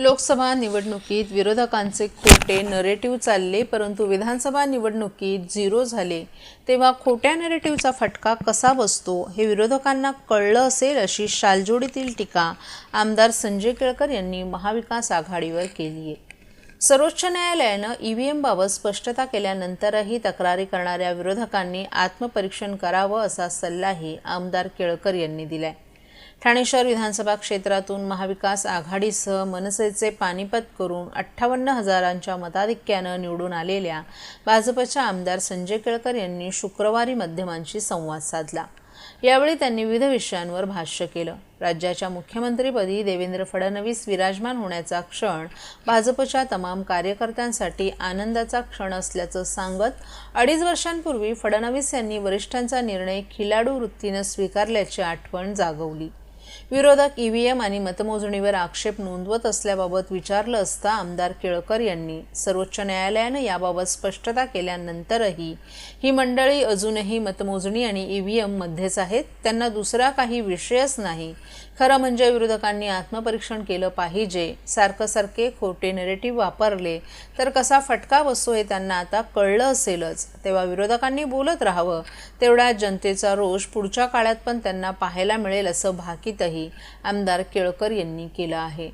लोकसभा निवडणुकीत विरोधकांचे खोटे नरेटिव्ह चालले परंतु विधानसभा निवडणुकीत झिरो झाले. तेव्हा खोट्या नरेटिव्हचा फटका कसा बसतो हे विरोधकांना कळलं असेल अशी शालजोडीतील टीका आमदार संजय केळकर यांनी महाविकास आघाडीवर केली आहे. सर्वोच्च न्यायालयानं ई व्ही एमबाबत स्पष्टता केल्यानंतरही तक्रारी करणाऱ्या विरोधकांनी आत्मपरीक्षण करावं असा सल्लाही आमदार केळकर यांनी दिलाय. ठाणे शहर विधानसभा क्षेत्रातून महाविकास आघाडीसह मनसेचे पानिपत करून अठ्ठावन्न हजारांच्या मताधिक्यानं निवडून आलेल्या भाजपच्या आमदार संजय केळकर यांनी शुक्रवारी माध्यमांशी संवाद साधला. यावेळी त्यांनी विविध विषयांवर भाष्य केलं. राज्याच्या मुख्यमंत्रीपदी देवेंद्र फडणवीस विराजमान होण्याचा क्षण भाजपच्या तमाम कार्यकर्त्यांसाठी आनंदाचा क्षण असल्याचं सांगत अडीच वर्षांपूर्वी फडणवीस यांनी वरिष्ठांचा निर्णय खिलाडू वृत्तीनं स्वीकारल्याची आठवण जागवली. विरोधक ईव्हीएम आणि मतमोजणीवर आक्षेप नोंदवत असल्याबाबत विचारलं असता आमदार केळकर यांनी. सर्वोच्च न्यायालयानं याबाबत स्पष्टता केल्यानंतरही ही मंडळी अजूनही मतमोजणी आणि ईव्हीएम मध्येच आहेत. त्यांना दुसरा काही विषयच नाही. खरं म्हणजे विरोधकांनी आत्मपरीक्षण केलं पाहिजे. सारखं सारखे खोटे नेरेटिव्ह वापरले तर कसा फटका बसतो हे त्यांना आता कळलं असेलच. तेव्हा विरोधकांनी बोलत राहावं. तेवढा जनतेचा रोष पुढच्या काळात पण त्यांना पाहायला मिळेल असं संकेतही आमदार केळकर यांनी केलं आहे.